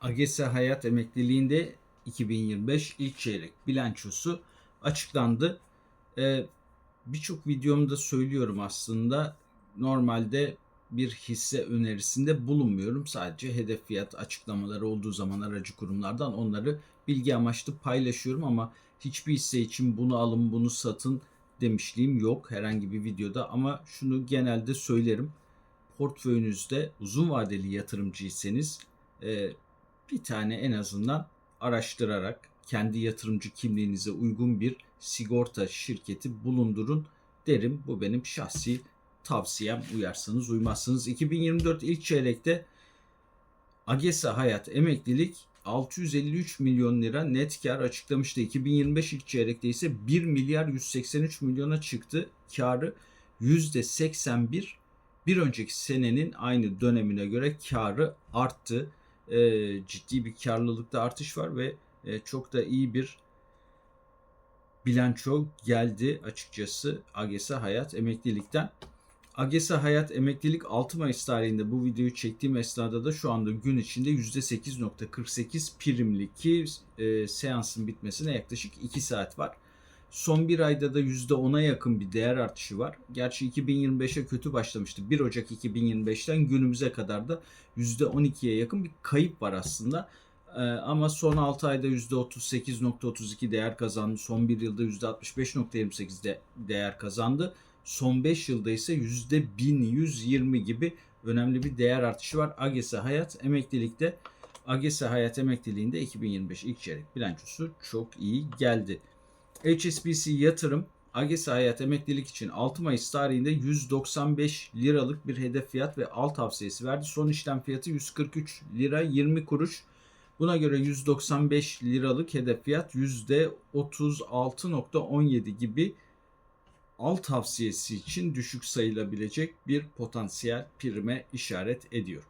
AGESA Hayat Emekliliğinde 2025 ilk çeyrek bilançosu açıklandı. Ee, Birçok videomda söylüyorum aslında normalde bir hisse önerisinde bulunmuyorum. Sadece hedef fiyat açıklamaları olduğu zaman aracı kurumlardan onları bilgi amaçlı paylaşıyorum ama hiçbir hisse için bunu alın bunu satın demişliğim yok herhangi bir videoda ama şunu genelde söylerim. Portföyünüzde uzun vadeli yatırımcıysanız e, bir tane en azından araştırarak kendi yatırımcı kimliğinize uygun bir sigorta şirketi bulundurun derim. Bu benim şahsi tavsiyem. Uyarsanız uymazsınız. 2024 ilk çeyrekte AGESA Hayat Emeklilik 653 milyon lira net kar açıklamıştı. 2025 ilk çeyrekte ise 1 milyar 183 milyona çıktı. Karı %81 bir önceki senenin aynı dönemine göre karı arttı. Ee, ciddi bir karlılıkta artış var ve e, çok da iyi bir bilanço geldi açıkçası AGESA Hayat Emeklilikten. AGESA Hayat Emeklilik 6 Mayıs tarihinde bu videoyu çektiğim esnada da şu anda gün içinde %8.48 primli ki e, seansın bitmesine yaklaşık 2 saat var. Son bir ayda da %10'a yakın bir değer artışı var. Gerçi 2025'e kötü başlamıştı. 1 Ocak 2025'ten günümüze kadar da %12'ye yakın bir kayıp var aslında. Ee, ama son 6 ayda %38.32 değer kazandı. Son 1 yılda %65.28 de değer kazandı. Son 5 yılda ise %1120 gibi önemli bir değer artışı var. AGESA Hayat Emeklilik'te AGESA Hayat Emekliliğinde 2025 ilk çeyrek bilançosu çok iyi geldi. HSBC Yatırım AGESA Hayat Emeklilik için 6 Mayıs tarihinde 195 liralık bir hedef fiyat ve alt tavsiyesi verdi. Son işlem fiyatı 143 lira 20 kuruş. Buna göre 195 liralık hedef fiyat %36.17 gibi alt tavsiyesi için düşük sayılabilecek bir potansiyel prime işaret ediyor.